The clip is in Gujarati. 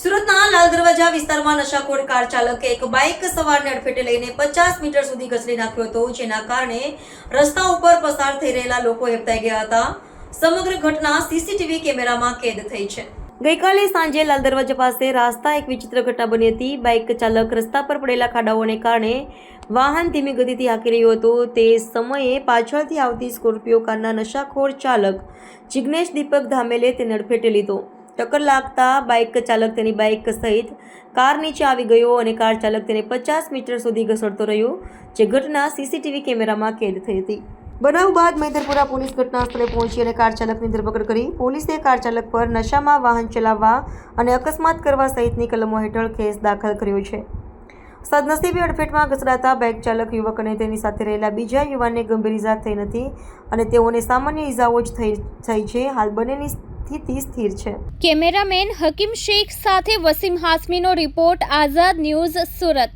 સુરતના લાલ દરવાજા વિસ્તારમાં નશાખોર કાર ચાલકે એક બાઇક સવારને અડફેટે લઈને પચાસ મીટર સુધી ઘસડી નાખ્યો હતો, જેના કારણે રસ્તા ઉપર પસાર થઈ રહેલા લોકો હેપતાઈ ગયા હતા. સમગ્ર ઘટના સીસીટીવી કેમેરામાં કેદ થઈ છે. ગઈકાલે સાંજે લાલ દરવાજા પાસે રાસ્તા એક વિચિત્ર ઘટના બની હતી. બાઇક ચાલક રસ્તા પર પડેલા ખાડાઓને કારણે વાહન ધીમી ગતિથી હાંકી રહ્યો હતો. તે સમયે પાછળથી આવતી સ્કોર્પિયો કારના નશાખોર ચાલક જિગ્નેશ દીપક ધામેલે તેને અડફેટે લીધો. ટક્કર લાગતા બાઇક ચાલક તેની બાઇક સહિત કાર નીચે આવી ગયો અને કાર ચાલક તેને પચાસ મીટર સુધી ઘસડતો રહ્યો, જે ઘટના સીસીટીવી કેમેરામાં કેદ થઈ હતી. બનાવ બાદ મૈદરપુરા પોલીસ ઘટના સ્થળે પહોંચી અને કાર ચાલકની ધરપકડ કરી. પોલીસે કાર ચાલક પર નશામાં વાહન ચલાવવા અને અકસ્માત કરવા સહિતની કલમો હેઠળ કેસ દાખલ કર્યો છે. સદનસીબે અડફેટમાં ઘસડાતા બાઇક ચાલક યુવક અને તેની સાથે રહેલા બીજા યુવાનને ગંભીર ઇજા થઈ નથી અને તેઓને સામાન્ય ઇજાઓ જ થઈ થઈ છે. હાલ બંનેની સ્થિતિ સ્થિર છે. કેમેરામેન હકીમ શેખ સાથે વસીમ હાસમીનો રિપોર્ટ આઝાદ ન્યૂઝ સુરત.